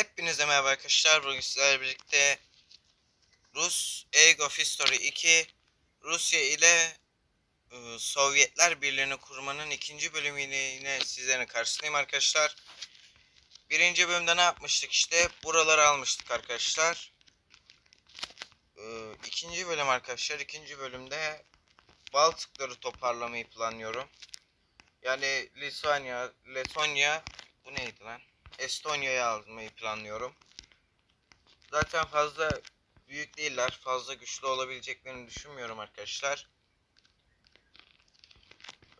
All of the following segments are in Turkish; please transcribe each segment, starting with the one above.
Hepinize merhaba arkadaşlar. Bugün sizlerle birlikte Rus of History 2 Rusya ile e, Sovyetler Birliği'ni kurmanın ikinci bölümüyle yine sizlerin karşısındayım arkadaşlar. Birinci bölümde ne yapmıştık işte? Buraları almıştık arkadaşlar. E, ikinci bölüm arkadaşlar. ikinci bölümde Baltıkları toparlamayı planlıyorum. Yani Litvanya, Letonya bu neydi lan? Estonya'ya almayı planlıyorum. Zaten fazla büyük değiller. Fazla güçlü olabileceklerini düşünmüyorum arkadaşlar.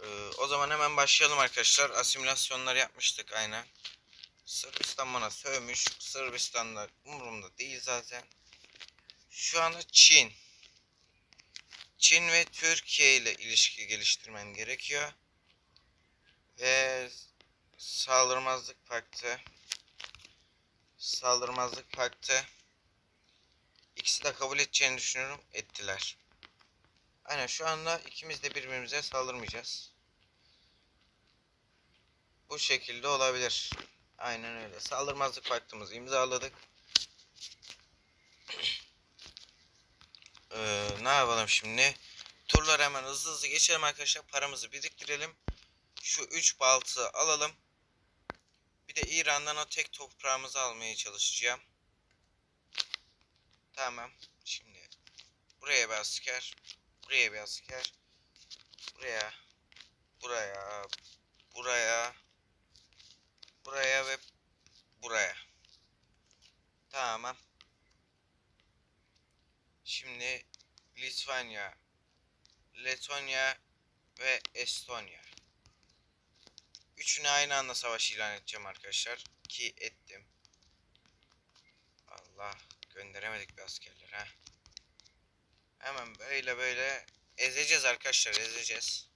Ee, o zaman hemen başlayalım arkadaşlar. Asimilasyonları yapmıştık aynen. Sırbistan bana sövmüş. Sırbistan'da umurumda değil zaten. Şu anda Çin. Çin ve Türkiye ile ilişki geliştirmem gerekiyor. Ve Saldırmazlık paktı. Saldırmazlık paktı. İkisi de kabul edeceğini düşünüyorum. Ettiler. Aynen şu anda ikimiz de birbirimize saldırmayacağız. Bu şekilde olabilir. Aynen öyle. Saldırmazlık paktımızı imzaladık. Ee, ne yapalım şimdi? Turları hemen hızlı hızlı geçelim arkadaşlar. Paramızı biriktirelim. Şu 3 baltı alalım. Bir de İran'dan o tek toprağımızı almaya çalışacağım. Tamam. Şimdi buraya bir asker. Buraya bir asker. Buraya. Buraya. Buraya. Buraya ve buraya. Tamam. Şimdi Litvanya, Letonya ve Estonya. Üçüne aynı anda savaş ilan edeceğim arkadaşlar. Ki ettim. Allah gönderemedik bir askerler ha. Hemen böyle böyle ezeceğiz arkadaşlar ezeceğiz.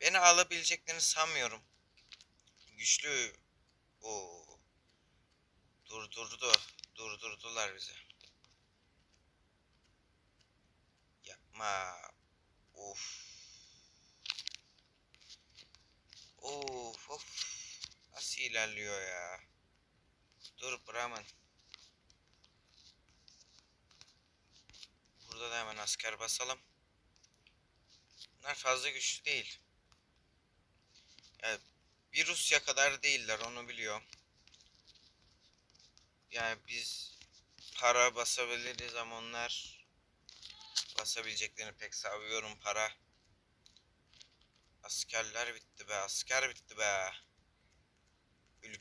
Beni alabileceklerini sanmıyorum. Güçlü. o Durdurdu. Durdurdular bizi. Yapma. Nasıl ilerliyor ya? Dur Brahman. Burada da hemen asker basalım. Bunlar fazla güçlü değil. Yani bir Rusya kadar değiller onu biliyorum. Yani biz para basabiliriz ama onlar basabileceklerini pek sanmıyorum para. Askerler bitti be, asker bitti be. Ülke